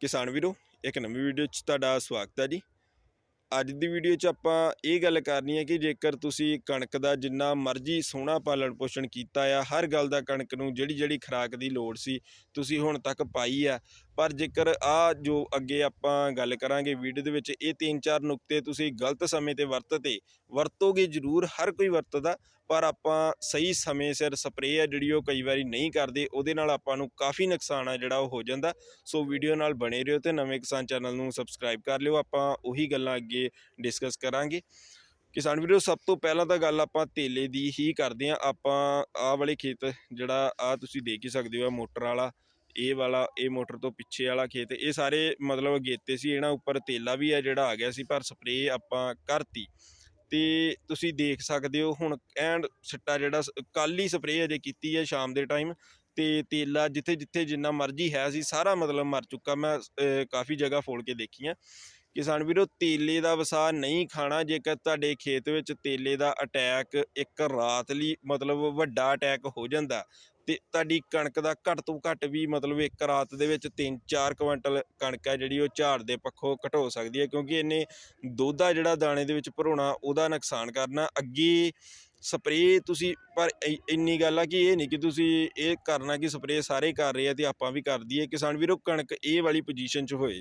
ਕਿਸਾਨ ਵੀਰੋ, ਇੱਕ ਨਵੀਂ ਵੀਡੀਓ 'ਚ ਤੁਹਾਡਾ ਸਵਾਗਤ ਹੈ ਜੀ। ਅੱਜ ਦੀ ਵੀਡੀਓ 'ਚ ਆਪਾਂ ਇਹ ਗੱਲ ਕਰਨੀ ਹੈ ਕਿ ਜੇਕਰ ਤੁਸੀਂ ਕਣਕ ਦਾ ਜਿੰਨਾ ਮਰਜ਼ੀ ਸੋਹਣਾ ਪਾਲਣ ਪੋਸ਼ਣ ਕੀਤਾ ਆ, ਹਰ ਗੱਲ ਦਾ ਕਣਕ ਨੂੰ ਜਿਹੜੀ ਜਿਹੜੀ ਖੁਰਾਕ ਦੀ ਲੋੜ ਸੀ, ਤੁਸੀਂ ਹੁਣ ਤੱਕ ਪਾਈ ਆ ਪਰ ਜੇਕਰ ਆ ਜੋ ਅੱਗੇ ਆਪਾਂ ਗੱਲ ਕਰਾਂਗੇ ਵੀਡੀਓ ਦੇ ਵਿੱਚ, ਇਹ ਤਿੰਨ ਚਾਰ ਨੁਕਤੇ ਤੁਸੀਂ ਗਲਤ ਸਮੇਂ ਤੇ ਵਰਤਦੇ ਵਰਤੋਗੇ ਜ਼ਰੂਰ, ਹਰ ਕੋਈ ਵਰਤਦਾ, ਪਰ ਆਪਾਂ ਸਹੀ ਸਮੇਂ ਸਿਰ ਸਪਰੇਅ ਆ ਜਿਹੜੀ ਉਹ ਕਈ ਵਾਰੀ ਨਹੀਂ ਕਰਦੇ, ਉਹਦੇ ਨਾਲ ਆਪਾਂ ਨੂੰ ਕਾਫੀ ਨੁਕਸਾਨ ਆ ਜਿਹੜਾ ਉਹ ਹੋ ਜਾਂਦਾ। ਸੋ ਵੀਡੀਓ ਨਾਲ ਬਣੇ ਰਹੋ ਤੇ ਨਵੇਂ ਕਿਸਾਨ ਚੈਨਲ ਨੂੰ ਸਬਸਕ੍ਰਾਈਬ ਕਰ ਲਿਓ, ਆਪਾਂ ਉਹੀ ਗੱਲਾਂ ਅੱਗੇ ਡਿਸਕਸ ਕਰਾਂਗੇ। ਕਿਸਾਨ ਵੀਰੋ, ਸਭ ਤੋਂ ਪਹਿਲਾਂ ਤਾਂ ਗੱਲ ਆਪਾਂ ਤੇਲੇ ਦੀ ਹੀ ਕਰਦੇ ਆਂ ਆਪਾਂ ਆਹ ਵਾਲੇ ਖੇਤ ਜਿਹੜਾ ਆ ਤੁਸੀਂ ਦੇਖ ਹੀ ਸਕਦੇ ਹੋ ਮੋਟਰ ਵਾਲਾ ਇਹ ਵਾਲਾ, ਇਹ ਮੋਟਰ ਤੋਂ ਪਿੱਛੇ ਵਾਲਾ ਖੇਤ, ਇਹ ਸਾਰੇ ਮਤਲਬ ਅਗੇਤੇ ਸੀ, ਇਹਨਾਂ ਉੱਪਰ ਤੇਲਾ ਵੀ ਹੈ ਜਿਹੜਾ ਆ ਗਿਆ ਸੀ, ਪਰ ਸਪਰੇਅ ਆਪਾਂ ਕਰਤੀ। ਤੇ ਤੁਸੀਂ ਦੇਖ ਸਕਦੇ ਹੋ, ਹੁਣ ਐਂਡ ਸਿੱਟਾ ਜਿਹੜਾ ਕੱਲ ਹੀ ਸਪਰੇਅ ਅਜੇ ਕੀਤੀ ਹੈ ਸ਼ਾਮ ਦੇ ਟਾਈਮ ਤੇ ਤੇਲਾ ਜਿੱਥੇ ਜਿੱਥੇ ਜਿੰਨਾ ਮਰਜ਼ੀ ਹੈ ਸੀ, ਸਾਰਾ ਮਤਲਬ ਮਰ ਚੁੱਕਾ। ਮੈਂ ਕਾਫੀ ਜਗ੍ਹਾ ਫੋਲ ਕੇ ਦੇਖੀਆਂ। ਕਿਸਾਨ ਵੀਰੋ, ਤੇਲੇ ਦਾ ਵਸਾ ਨਹੀਂ ਖਾਣਾ, ਜੇਕਰ ਤੁਹਾਡੇ ਖੇਤ ਵਿੱਚ ਤੇਲੇ ਦਾ ਅਟੈਕ ਇੱਕ ਰਾਤ ਲਈ ਮਤਲਬ ਵੱਡਾ ਅਟੈਕ ਹੋ ਜਾਂਦਾ, ਤੇ ਤੁਹਾਡੀ ਕਣਕ ਦਾ ਘੱਟ ਤੋਂ ਘੱਟ ਵੀ ਮਤਲਬ ਇੱਕ ਰਾਤ ਦੇ ਵਿੱਚ 3-4 ਕੁਇੰਟਲ ਕਣਕ ਹੈ ਜਿਹੜੀ ਉਹ ਝਾੜ ਦੇ ਪੱਖੋਂ ਘਟੋ ਸਕਦੀ ਹੈ, ਕਿਉਂਕਿ ਇਹਨੇ ਦੁੱਧ ਆ ਜਿਹੜਾ ਦਾਣੇ ਦੇ ਵਿੱਚ ਭਰੋਣਾ, ਉਹਦਾ ਨੁਕਸਾਨ ਕਰਨਾ। ਅੱਗੇ ਸਪਰੇਅ ਤੁਸੀਂ, ਪਰ ਇੰਨੀ ਗੱਲ ਆ ਕਿ ਇਹ ਨਹੀਂ ਕਿ ਤੁਸੀਂ ਇਹ ਕਰਨਾ ਕਿ ਸਪਰੇਅ ਸਾਰੇ ਕਰ ਰਹੇ ਆ ਤੇ ਆਪਾਂ ਵੀ ਕਰ ਦਈਏ। ਕਿਸਾਨ ਵੀਰੋ, ਕਣਕ ਇਹ ਵਾਲੀ ਪੋਜੀਸ਼ਨ 'ਚ ਹੋਏ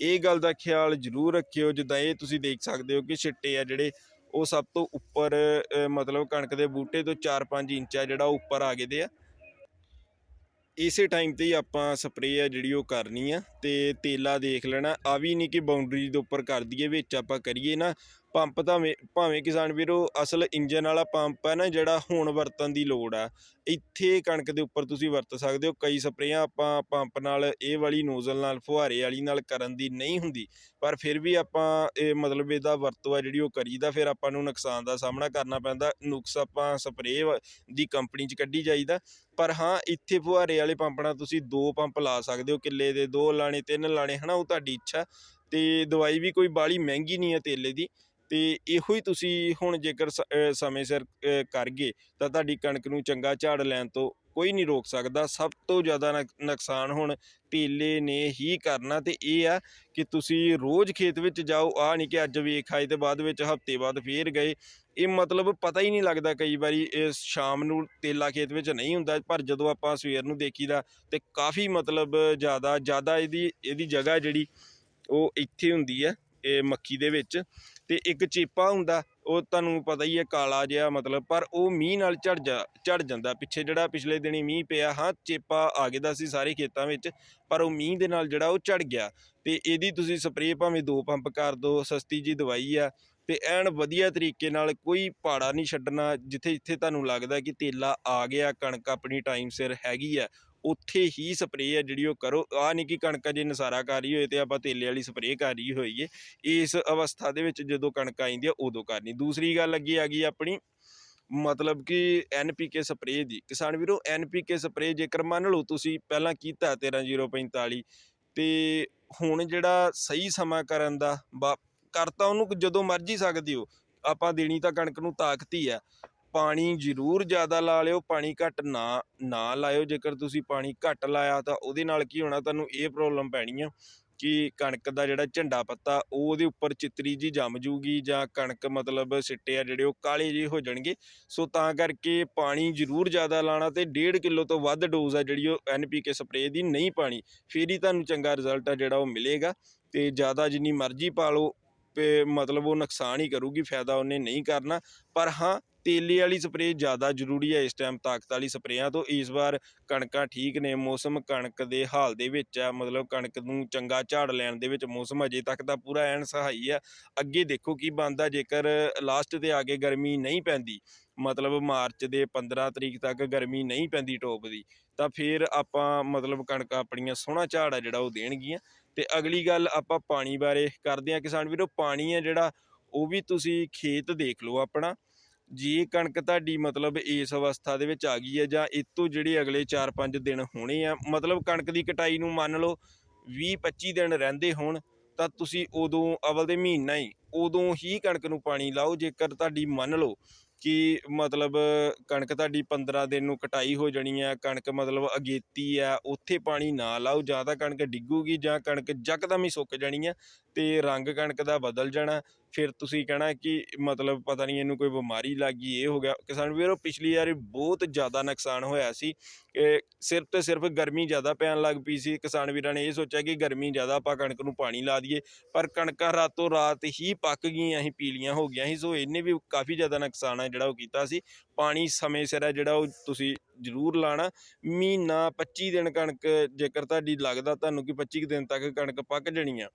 ਇਹ ਗੱਲ ਦਾ ਖਿਆਲ ਜ਼ਰੂਰ ਰੱਖਿਓ, ਜਿੱਦਾਂ ਇਹ ਤੁਸੀਂ ਦੇਖ ਸਕਦੇ ਹੋ ਕਿ ਛਿੱਟੇ ਆ ਜਿਹੜੇ, ਉਹ ਸਭ ਤੋਂ ਉੱਪਰ ਮਤਲਬ ਕਣਕ ਦੇ ਬੂਟੇ ਤੋਂ 4-5 ਇੰਚ ਆ ਜਿਹੜਾ ਉਹ ਉੱਪਰ ਆ ਗਏ ਦੇ ਆ। ਇਸੇ ਟਾਈਮ ਤੇ ਹੀ ਆਪਾਂ ਸਪਰੇਅ ਆ ਜਿਹੜੀ ਉਹ ਕਰਨੀ ਆ ਤੇ ਤੇਲਾ ਦੇਖ ਲੈਣਾ। ਆ ਵੀ ਨਹੀਂ ਕਿ ਬਾਉਂਡਰੀ ਦੇ ਉੱਪਰ ਕਰ ਦਈਏ, ਵਿੱਚ ਆਪਾਂ ਕਰੀਏ ਨਾ ਪੰਪ ਤਾਂ ਭਾਵੇਂ ਕਿਸਾਨ ਵੀਰੋ, ਅਸਲ ਇੰਜਨ ਵਾਲਾ ਪੰਪ ਹੈ ਨਾ, ਜਿਹੜਾ ਹੁਣ ਵਰਤਣ ਦੀ ਲੋੜ ਆ ਇੱਥੇ ਕਣਕ ਦੇ ਉੱਪਰ ਤੁਸੀਂ ਵਰਤ ਸਕਦੇ ਹੋ। ਕਈ ਸਪਰੇਆਂ ਆਪਾਂ ਪੰਪ ਨਾਲ, ਇਹ ਵਾਲੀ ਨੋਜ਼ਲ ਨਾਲ, ਫੁਹਾਰੇ ਵਾਲੀ ਨਾਲ ਕਰਨ ਦੀ ਨਹੀਂ ਹੁੰਦੀ। ਪਰ ਫਿਰ ਵੀ ਆਪਾਂ ਇਹ ਮਤਲਬ ਇਹਦਾ ਵਰਤੋਂ ਆ ਜਿਹੜੀ ਉਹ ਕਰੀਦਾ, ਫਿਰ ਆਪਾਂ ਨੂੰ ਨੁਕਸਾਨ ਦਾ ਸਾਹਮਣਾ ਕਰਨਾ ਪੈਂਦਾ। ਨੁਕਸ ਆਪਾਂ ਸਪਰੇਅ ਦੀ ਕੰਪਨੀ 'ਚ ਕੱਢੀ ਜਾਈਦਾ। ਪਰ ਹਾਂ, ਇੱਥੇ ਫੁਹਾਰੇ ਵਾਲੇ ਪੰਪ ਨਾਲ ਤੁਸੀਂ ਦੋ ਪੰਪ ਲਾ ਸਕਦੇ ਹੋ। ਕਿੱਲੇ ਦੇ ਦੋ ਲਾਣੇ, ਤਿੰਨ ਲਾਣੇ, ਹਨਾ, ਉਹ ਤੁਹਾਡੀ ਇੱਛਾ। ਤੇ ਦਵਾਈ ਵੀ ਕੋਈ ਬਾਲੀ ਮਹਿੰਗੀ ਨਹੀਂ ਹੈ ਤੇਲੇ ਦੀ। ਅਤੇ ਇਹੋ ਹੀ ਤੁਸੀਂ ਹੁਣ ਜੇਕਰ ਸ- ਸਮੇਂ ਸਿਰ ਕਰ ਗਏ, ਤਾਂ ਤੁਹਾਡੀ ਕਣਕ ਨੂੰ ਚੰਗਾ ਝਾੜ ਲੈਣ ਤੋਂ ਕੋਈ ਨਹੀਂ ਰੋਕ ਸਕਦਾ। ਸਭ ਤੋਂ ਜ਼ਿਆਦਾ ਨੁਕ- ਨੁਕਸਾਨ ਹੁਣ ਤੇਲੇ ਨੇ ਹੀ ਕਰਨਾ ਅਤੇ ਇਹ ਆ ਕਿ ਤੁਸੀਂ ਰੋਜ਼ ਖੇਤ ਵਿੱਚ ਜਾਓ। ਆ ਨਹੀਂ ਕਿ ਅੱਜ ਵੇਖ ਆਏ ਤੇ ਬਾਅਦ ਵਿੱਚ ਹਫ਼ਤੇ ਬਾਅਦ ਫੇਰ ਗਏ। ਇਹ ਮਤਲਬ ਪਤਾ ਹੀ ਨਹੀਂ ਲੱਗਦਾ ਕਈ ਵਾਰੀ ਇਹ ਸ਼ਾਮ ਨੂੰ ਤੇਲਾ ਖੇਤ ਵਿੱਚ ਨਹੀਂ ਹੁੰਦਾ, ਪਰ ਜਦੋਂ ਆਪਾਂ ਸਵੇਰ ਨੂੰ ਦੇਖੀਦਾ ਤੇ ਕਾਫੀ ਮਤਲਬ ਜ਼ਿਆਦਾ ਜ਼ਿਆਦਾ ਇਹਦੀ ਇਹਦੀ ਜਗ੍ਹਾ ਜਿਹੜੀ ਉਹ ਇੱਥੇ ਹੁੰਦੀ ਹੈ। ਇਹ ਮੱਕੀ ਦੇ ਵਿੱਚ ਤੇ ਇੱਕ ਚੇਪਾ ਹੁੰਦਾ, ਉਹ ਤੁਹਾਨੂੰ ਪਤਾ ਹੀ ਹੈ ਕਾਲਾ ਜਿਹਾ ਮਤਲਬ, ਪਰ ਉਹ ਮੀਂਹ ਨਾਲ ਝੜ ਜਾ, ਝੜ ਜਾਂਦਾ। ਪਿੱਛੇ ਜਿਹੜਾ ਪਿਛਲੇ ਦਿਨੀ ਮੀਂਹ ਪਿਆ, ਹਾਂ, ਚੇਪਾ ਆ ਗਿਆ ਦਾ ਸੀ ਸਾਰੇ ਖੇਤਾਂ ਵਿੱਚ, ਪਰ ਉਹ ਮੀਂਹ ਦੇ ਨਾਲ ਜਿਹੜਾ ਉਹ ਝੜ ਗਿਆ। ਤੇ ਇਹਦੀ ਤੁਸੀਂ ਸਪਰੇਅ ਭਾਵੇਂ ਦੋ ਪੰਪ ਕਰ ਦਿਓ ਸਸਤੀ ਜੀ ਦਵਾਈ ਆ, ਤੇ ਐਨ ਵਧੀਆ ਤਰੀਕੇ ਨਾਲ ਕੋਈ ਪਾੜਾ ਨਹੀਂ ਛੱਡਣਾ ਜਿੱਥੇ ਜਿੱਥੇ ਤੁਹਾਨੂੰ ਲੱਗਦਾ ਕਿ ਤੇਲਾ ਆ ਗਿਆ, ਕਣਕ ਆਪਣੀ ਟਾਈਮ ਸਿਰ ਹੈਗੀ ਆ ਉੱਥੇ ਹੀ ਸਪਰੇਅ ਹੈ ਜਿਹੜੀ ਉਹ ਕਰੋ। ਆ ਨਹੀਂ ਕਿ ਕਣਕ ਜੇ ਨਸਾਰਾ ਕਰ ਰਹੀ ਹੋਏ ਤੇ ਆਪਾਂ ਤੇਲੇ ਵਾਲੀ ਸਪਰੇਅ ਕਰ ਰਹੀ ਹੋਈਏ। ਇਸ ਅਵਸਥਾ ਦੇ ਵਿੱਚ ਜਦੋਂ ਕਣਕ ਆਈਂਦੀ ਆ, ਉਦੋਂ ਕਰਨੀ। ਦੂਸਰੀ ਗੱਲ ਅੱਗੇ ਆ ਗਈ ਆਪਣੀ, ਮਤਲਬ ਕਿ ਐਨਪੀਕੇ ਸਪਰੇਅ ਦੀ। ਕਿਸਾਨ ਵੀਰੋ ਐਨਪੀਕੇ ਸਪਰੇਅ ਜੇਕਰ ਮੰਨ ਲਓ ਤੁਸੀਂ ਪਹਿਲਾਂ ਕੀਤਾ 13045 ਤੇ ਹੁਣ ਜਿਹੜਾ ਸਹੀ ਸਮਾਂ ਕਰਨ ਦਾ ਬਾ- ਕਰਤਾ ਉਹਨੂੰ ਜਦੋਂ ਮਰਜ਼ੀ ਸਕਦੇ ਹੋ। ਆਪਾਂ ਦੇਣੀ ਤਾਂ ਕਣਕ ਨੂੰ ਤਾਕਤ ਹੀ ਆ। ਪਾਣੀ ਜ਼ਰੂਰ ਜ਼ਿਆਦਾ ਲਾ ਲਿਓ, ਪਾਣੀ ਘੱਟ ਨਾ ਨਾ ਲਾਇਓ। ਜੇਕਰ ਤੁਸੀਂ ਪਾਣੀ ਘੱਟ ਲਾਇਆ ਤਾਂ ਉਹਦੇ ਨਾਲ ਕੀ ਹੋਣਾ, ਤੁਹਾਨੂੰ ਇਹ ਪ੍ਰੋਬਲਮ ਪੈਣੀ ਆ ਕਿ ਕਣਕ ਦਾ ਜਿਹੜਾ ਝੰਡਾ ਪੱਤਾ, ਉਹ ਉਹਦੇ ਉੱਪਰ ਚਿੱਤਰੀ ਜੀ ਜੰਮ ਜੂਗੀ ਜਾਂ ਕਣਕ ਮਤਲਬ ਸਿੱਟੇ ਆ ਜਿਹੜੇ ਉਹ ਕਾਲੇ ਜਿਹੇ ਹੋ ਜਾਣਗੇ। ਸੋ ਤਾਂ ਕਰਕੇ ਪਾਣੀ ਜ਼ਰੂਰ ਜ਼ਿਆਦਾ ਲਾਣਾ ਤੇ 1.5 ਕਿਲੋ ਤੋਂ ਵੱਧ ਡੋਜ਼ ਆ ਜਿਹੜੀ ਉਹ ਐਨਪੀਕੇ ਸਪਰੇਅ ਦੀ ਨਹੀਂ ਪਾਣੀ। ਫਿਰ ਹੀ ਤੁਹਾਨੂੰ ਚੰਗਾ ਰਿਜ਼ਲਟ ਆ ਜਿਹੜਾ ਉਹ ਮਿਲੇਗਾ ਤੇ ਜ਼ਿਆਦਾ ਜਿੰਨੀ ਮਰਜ਼ੀ ਪਾ ਲਓ, ਤੇ ਮਤਲਬ ਉਹ ਨੁਕਸਾਨ ਹੀ ਕਰੂਗੀ, ਫਾਇਦਾ ਉਹਨੇ ਨਹੀਂ ਕਰਨਾ। ਪਰ ਹਾਂ ਤੇਲੇ ਵਾਲੀ ਸਪਰੇਅ ਜ਼ਿਆਦਾ ਜ਼ਰੂਰੀ ਹੈ ਇਸ ਟਾਈਮ ਤਾਕਤ ਵਾਲੀ ਸਪਰੇਆਂ ਤੋਂ। ਇਸ ਵਾਰ ਕਣਕਾਂ ਠੀਕ ਨੇ, ਮੌਸਮ ਕਣਕ ਦੇ ਹਾਲ ਦੇ ਵਿੱਚ ਆ ਮਤਲਬ ਕਣਕ ਨੂੰ ਚੰਗਾ ਝਾੜ ਲੈਣ ਦੇ ਵਿੱਚ ਮੌਸਮ ਅਜੇ ਤੱਕ ਤਾਂ ਪੂਰਾ ਐਨ ਸਹਾਈ ਆ ਅੱਗੇ ਦੇਖੋ ਕੀ ਬਣਦਾ, ਜੇਕਰ ਲਾਸਟ ਤੇ ਆ ਕੇ ਗਰਮੀ ਨਹੀਂ ਪੈਂਦੀ, ਮਤਲਬ ਮਾਰਚ ਦੇ 15 ਤਰੀਕ ਤੱਕ ਗਰਮੀ ਨਹੀਂ ਪੈਂਦੀ ਟੋਪ ਦੀ, ਤਾਂ ਫਿਰ ਆਪਾਂ ਮਤਲਬ ਕਣਕ ਆਪਣੀਆਂ ਸੋਹਣਾ ਝਾੜ ਆ ਜਿਹੜਾ ਉਹ ਦੇਣਗੀਆਂ। ਤੇ ਅਗਲੀ ਗੱਲ ਆਪਾਂ ਪਾਣੀ ਬਾਰੇ ਕਰਦੇ ਆ ਕਿਸਾਨ ਵੀਰੋ, ਪਾਣੀ ਹੈ ਜਿਹੜਾ, ਉਹ ਵੀ ਤੁਸੀਂ ਖੇਤ ਦੇਖ ਲਓ ਆਪਣਾ। ਜੇ ਕਣਕ ਤੁਹਾਡੀ ਮਤਲਬ ਇਸ ਅਵਸਥਾ ਦੇ ਵਿੱਚ ਆ ਗਈ ਹੈ ਜਾਂ ਇਹ ਤੋਂ ਜਿਹੜੇ ਅਗਲੇ 4-5 ਦਿਨ ਹੋਣੇ ਆ, ਮਤਲਬ ਕਣਕ ਦੀ ਕਟਾਈ ਨੂੰ ਮੰਨ ਲਓ 20-25 ਦਿਨ ਰਹਿੰਦੇ ਹੋਣ, ਤਾਂ ਤੁਸੀਂ ਉਦੋਂ ਅਵਲ ਦੇ ਮਹੀਨਾ ਹੀ ਉਦੋਂ ਹੀ ਕਣਕ ਨੂੰ ਪਾਣੀ ਲਾਓ, ਜੇਕਰ ਤੁਹਾਡੀ ਮੰਨ ਲਓ ਕਿ ਮਤਲਬ ਕਣਕ ਤੁਹਾਡੀ 15 ਦਿਨ ਨੂੰ ਕਟਾਈ ਹੋ ਜਾਣੀ ਆ, ਕਣਕ ਮਤਲਬ ਅਗੇਤੀ ਆ, ਉੱਥੇ ਪਾਣੀ ਨਾ ਲਾਓ, ਜਾਂ ਤਾਂ ਕਣਕ ਡਿੱਗੂਗੀ ਜਾਂ ਕਣਕ ਯਕਦਮ ਹੀ ਸੁੱਕ ਜਾਣੀ ਆ ਤੇ ਰੰਗ ਕਣਕ ਦਾ ਬਦਲ ਜਾਣਾ ਫਿਰ ਤੁਸੀਂ ਕਹਿਣਾ ਕਿ ਮਤਲਬ ਪਤਾ ਨਹੀਂ ਇਹਨੂੰ ਕੋਈ ਬਿਮਾਰੀ ਲੱਗ ਗਈ, ਇਹ ਹੋ ਗਿਆ। ਕਿਸਾਨ ਵੀਰੋ, ਪਿਛਲੀ ਵਾਰੀ ਬਹੁਤ ਜ਼ਿਆਦਾ ਨੁਕਸਾਨ ਹੋਇਆ ਸੀ। ਇਹ ਸਿਰਫ ਤੇ ਸਿਰਫ ਗਰਮੀ ਜ਼ਿਆਦਾ ਪੈਣ ਲੱਗ ਪਈ ਸੀ। ਕਿਸਾਨ ਵੀਰਾਂ ਨੇ ਇਹ ਸੋਚਿਆ ਕਿ ਗਰਮੀ ਜ਼ਿਆਦਾ, ਆਪਾਂ ਕਣਕ ਨੂੰ ਪਾਣੀ ਲਾ ਦਈਏ। ਪਰ ਕਣਕਾਂ ਰਾਤੋਂ ਰਾਤ ਹੀ ਪੱਕ ਗਈਆਂ ਸੀ, ਪੀਲੀਆਂ ਹੋ ਗਈਆਂ ਸੀ। ਸੋ ਇਹਨੇ ਵੀ ਕਾਫੀ ਜ਼ਿਆਦਾ ਨੁਕਸਾਨ ਹੈ ਜਿਹੜਾ ਉਹ ਕੀਤਾ ਸੀ। ਪਾਣੀ ਸਮੇਂ ਸਿਰ ਹੈ ਜਿਹੜਾ ਉਹ ਤੁਸੀਂ ਜ਼ਰੂਰ ਲਾਣਾ। ਮਹੀਨਾ 25 ਦਿਨ ਕਣਕ, ਜੇਕਰ ਤੁਹਾਡੀ ਲੱਗਦਾ ਤੁਹਾਨੂੰ ਕਿ 25 ਕੁ ਦਿਨ ਤੱਕ ਕਣਕ ਪੱਕ ਜਾਣੀ ਆ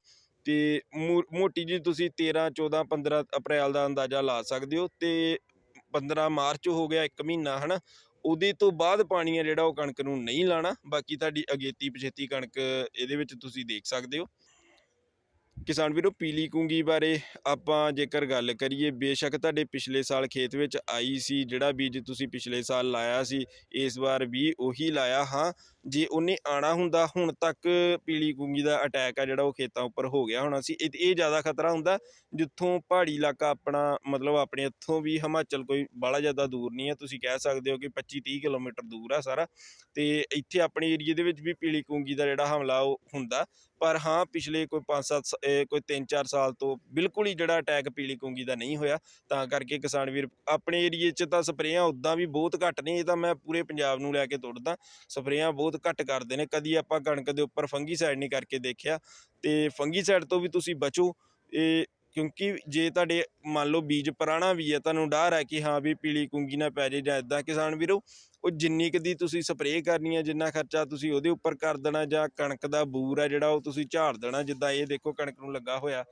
ਅਤੇ ਮੋ- ਮੋਟੀ ਜਿਹੀ ਤੁਸੀਂ 13 14 15 ਅਪ੍ਰੈਲ ਦਾ ਅੰਦਾਜ਼ਾ ਲਾ ਸਕਦੇ ਹੋ ਅਤੇ 15 ਮਾਰਚ ਹੋ ਗਿਆ ਇੱਕ ਮਹੀਨਾ ਹੈ ਨਾ ਉਹਦੇ ਤੋਂ ਬਾਅਦ ਪਾਣੀ ਆ ਜਿਹੜਾ ਉਹ ਕਣਕ ਨੂੰ ਨਹੀਂ ਲਾਉਣਾ ਬਾਕੀ ਤੁਹਾਡੀ ਅਗੇਤੀ ਪਛੇਤੀ ਕਣਕ ਇਹਦੇ ਵਿੱਚ ਤੁਸੀਂ ਦੇਖ ਸਕਦੇ ਹੋ। ਕਿਸਾਨ ਵੀਰੋ, ਪੀਲੀ ਕੁੰਗੀ ਬਾਰੇ ਆਪਾਂ ਜੇਕਰ ਗੱਲ ਕਰੀਏ, ਬੇਸ਼ੱਕ ਤੁਹਾਡੇ ਪਿਛਲੇ ਸਾਲ ਖੇਤ ਵਿੱਚ ਆਈ ਸੀ, ਜਿਹੜਾ ਬੀਜ ਤੁਸੀਂ ਪਿਛਲੇ ਸਾਲ ਲਾਇਆ ਸੀ, ਇਸ ਵਾਰ ਵੀ ਉਹੀ ਲਾਇਆ ਹਾਂ। ਜੇ ਉਹਨੇ ਆਣਾ ਹੁੰਦਾ, ਹੁਣ ਤੱਕ ਪੀਲੀ ਕੁੰਗੀ ਦਾ ਅਟੈਕ ਆ ਜਿਹੜਾ ਉਹ ਖੇਤਾਂ ਉੱਪਰ ਹੋ ਗਿਆ ਹੋਣਾ ਸੀ। ਇਹ ਇਹ ਜ਼ਿਆਦਾ ਖਤਰਾ ਹੁੰਦਾ, ਜਿੱਥੋਂ ਪਹਾੜੀ ਇਲਾਕਾ ਆਪਣਾ, ਮਤਲਬ ਆਪਣੇ ਇੱਥੋਂ ਵੀ ਹਿਮਾਚਲ ਕੋਈ ਬਾਹਲਾ ਜ਼ਿਆਦਾ ਦੂਰ ਨਹੀਂ ਹੈ ਤੁਸੀਂ ਕਹਿ ਸਕਦੇ ਹੋ ਕਿ 25 30 ਕਿਲੋਮੀਟਰ ਦੂਰ ਆ ਸਾਰਾ। ਤੇ ਇੱਥੇ ਆਪਣੇ ਏਰੀਏ ਦੇ ਵਿੱਚ ਵੀ ਪੀਲੀ ਕੁੰਗੀ ਦਾ ਜਿਹੜਾ ਹਮਲਾ ਉਹ ਹੁੰਦਾ। ਪਰ ਹਾਂ, ਪਿਛਲੇ ਕੋਈ 5-7 ਕੋਈ 3-4 ਸਾਲ ਤੋਂ ਬਿਲਕੁਲ ਹੀ ਜਿਹੜਾ ਅਟੈਕ ਪੀਲੀ ਕੁੰਗੀ ਦਾ ਨਹੀਂ ਹੋਇਆ। ਤਾਂ ਕਰਕੇ ਕਿਸਾਨ ਵੀਰ, ਆਪਣੇ ਏਰੀਏ 'ਚ ਤਾਂ ਸਪਰੇਆਂ ਉਦਾਂ ਵੀ ਬਹੁਤ ਘੱਟ ਨੇ। ਇਹ ਤਾਂ ਮੈਂ ਪੂਰੇ ਪੰਜਾਬ ਨੂੰ ਲੈ ਕੇ ਤੁਰਦਾ। ਸਪਰੇਆਂ ਬਹੁਤ ਘੱਟ ਕਰਦੇ ਨੇ, ਕਦੀ ਆਪਾਂ ਕਣਕ ਦੇ ਉੱਪਰ ਫੰਗੀਸਾਈਡ ਨਹੀਂ ਕਰਕੇ ਦੇਖਿਆ ਤੇ ਫੰਗੀਸਾਈਡ ਤੋਂ ਵੀ ਤੁਸੀਂ ਬਚੋ। ਇਹ ਕਿਉਂਕਿ ਜੇ ਤੁਹਾਡੇ ਮੰਨ ਲਓ ਬੀਜ ਪੁਰਾਣਾ ਵੀ ਹੈ, ਤੁਹਾਨੂੰ ਡਰ ਹੈ ਕਿ ਹਾਂ ਵੀ ਪੀਲੀ ਕੁੰਗੀ ਨਾ ਪੈ ਜੇ ਜਾਂ ਇਦਾਂ ਕਿਸਾਨ ਵੀਰੋ, ਉਹ ਜਿੰਨੀ ਕੁ ਦੀ ਤੁਸੀਂ ਸਪਰੇਅ ਕਰਨੀ ਹੈ, ਜਿੰਨਾ ਖਰਚਾ ਤੁਸੀਂ ਉਹਦੇ ਉੱਪਰ ਕਰ ਦੇਣਾ ਜਾਂ ਕਣਕ ਦਾ ਬੂਰ ਹੈ ਜਿਹੜਾ ਉਹ ਤੁਸੀਂ ਝਾੜ ਦੇਣਾ, ਜਿੱਦਾਂ ਇਹ ਦੇਖੋ ਕਣਕ ਨੂੰ ਲੱਗਾ ਹੋਇਆ,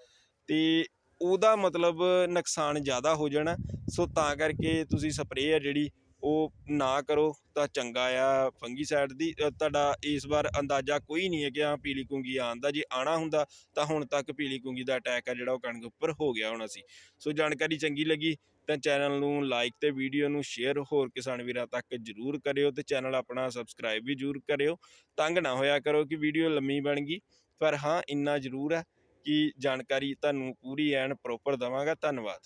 ਤੇ ਉਹਦਾ ਮਤਲਬ ਨੁਕਸਾਨ ਜ਼ਿਆਦਾ ਹੋ ਜਾਣਾ। ਸੋ ਤਾਂ ਕਰਕੇ ਤੁਸੀਂ ਸਪਰੇਅ ਹੈ ਜਿਹੜੀ ਉਹ ਨਾ ਕਰੋ ਤਾਂ ਚੰਗਾ ਆ। ਫੰਗੀਸਾਈਡ ਦੀ ਤੁਹਾਡਾ ਇਸ ਵਾਰ ਅੰਦਾਜ਼ਾ ਕੋਈ ਨਹੀਂ ਹੈ ਕਿ ਹਾਂ ਪੀਲੀ ਕੁੰਗੀ ਆਉਣ ਦਾ। ਜੇ ਆਣਾ ਹੁੰਦਾ ਤਾਂ ਹੁਣ ਤੱਕ ਪੀਲੀ ਕੁੰਗੀ ਦਾ ਅਟੈਕ ਆ ਜਿਹੜਾ ਉਹ ਕਣਕ ਉੱਪਰ ਹੋ ਗਿਆ ਹੋਣਾ ਸੀ। ਸੋ ਜਾਣਕਾਰੀ ਚੰਗੀ ਲੱਗੀ ਤਾਂ ਚੈਨਲ ਨੂੰ ਲਾਈਕ ਤੇ ਵੀਡੀਓ ਨੂੰ ਸ਼ੇਅਰ ਹੋਰ ਕਿਸਾਨ ਵੀਰਾਂ ਤੱਕ ਜਰੂਰ ਕਰਿਓ ਤੇ ਚੈਨਲ ਆਪਣਾ ਸਬਸਕ੍ਰਾਈਬ ਵੀ ਜਰੂਰ ਕਰਿਓ। ਤੰਗ ਨਾ ਹੋਇਆ ਕਰੋ ਕਿ ਵੀਡੀਓ ਲੰਮੀ ਬਣ ਗਈ। ਪਰ ਹਾਂ, ਇੰਨਾ ਜ਼ਰੂਰ ਹੈ ਕਿ ਜਾਣਕਾਰੀ ਤੁਹਾਨੂੰ ਪੂਰੀ ਐਨ ਪ੍ਰੋਪਰ ਦਵਾਂਗਾ। ਧੰਨਵਾਦ।